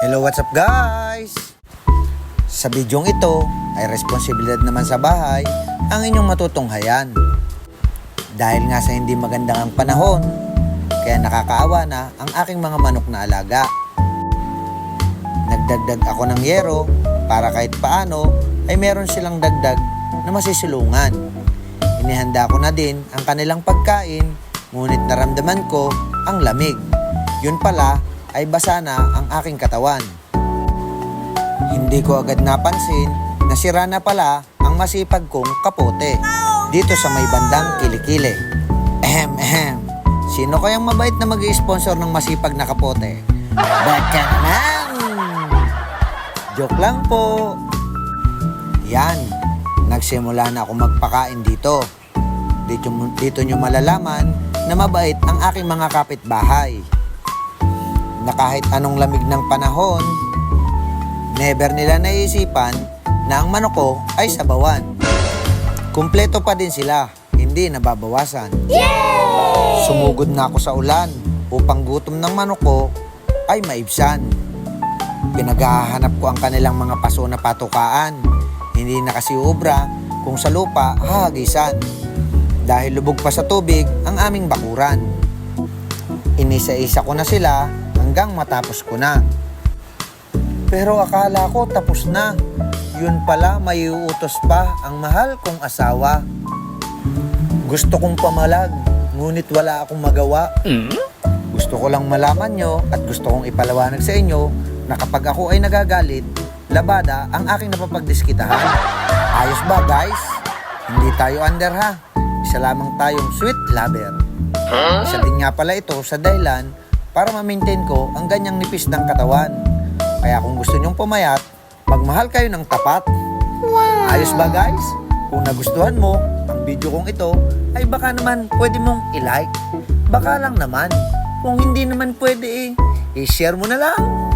Hello, what's up guys? Sa bidyong ito ay responsibilidad naman sa bahay ang inyong matutunghayan. Dahil nga sa hindi magandang ang panahon, kaya nakakaawa na ang aking mga manok na alaga. Nagdagdag ako ng yero para kahit paano ay meron silang dagdag na masisilungan. Inihanda ko na din ang kanilang pagkain, ngunit naramdaman ko ang lamig. Yun pala ay basa na ang aking katawan. Hindi ko agad napansin na sira na pala ang masipag kong kapote dito sa may bandang kilikili. Ehem, ehem. Sino kayang mabait na mag sponsor ng masipag na kapote? Baka lang! Joke lang po. Yan, nagsimula na ako magpakain dito. Dito, dito nyo malalaman na mabait ang aking mga kapitbahay. Na kahit anong lamig ng panahon, never nila naisipan na ang manok ko ay sabawan. Kumpleto pa din sila, hindi nababawasan. Sumugod na ako sa ulan upang gutom ng manok ko ay maibsan. Pinaghahanap ko ang kanilang mga paso na patukaan. Hindi na kasi ubra kung sa lupa hahagisan. Dahil lubog pa sa tubig ang aming bakuran. Inisa-isa ko na sila hanggang matapos ko na. Pero akala ko tapos na. Yun pala may uutos pa ang mahal kong asawa. Gusto kong pamalag, ngunit wala akong magawa. Gusto ko lang malaman nyo at gusto kong ipalawanag sa inyo na kapag ako ay nagagalit, labada ang aking napapagdiskitahan. Ayos ba guys? Hindi tayo under ha. Isa lamang tayong sweet lover. Isa din nga pala ito sa dahilan para ma-maintain ko ang ganyang nipis ng katawan. Kaya kung gusto nyong pumayat, magmahal kayo ng tapat. Ayos ba guys? Kung nagustuhan mo ang video kong ito, ay baka naman pwede mong i-like. Baka lang naman. Kung hindi naman pwede eh, i-share mo na lang.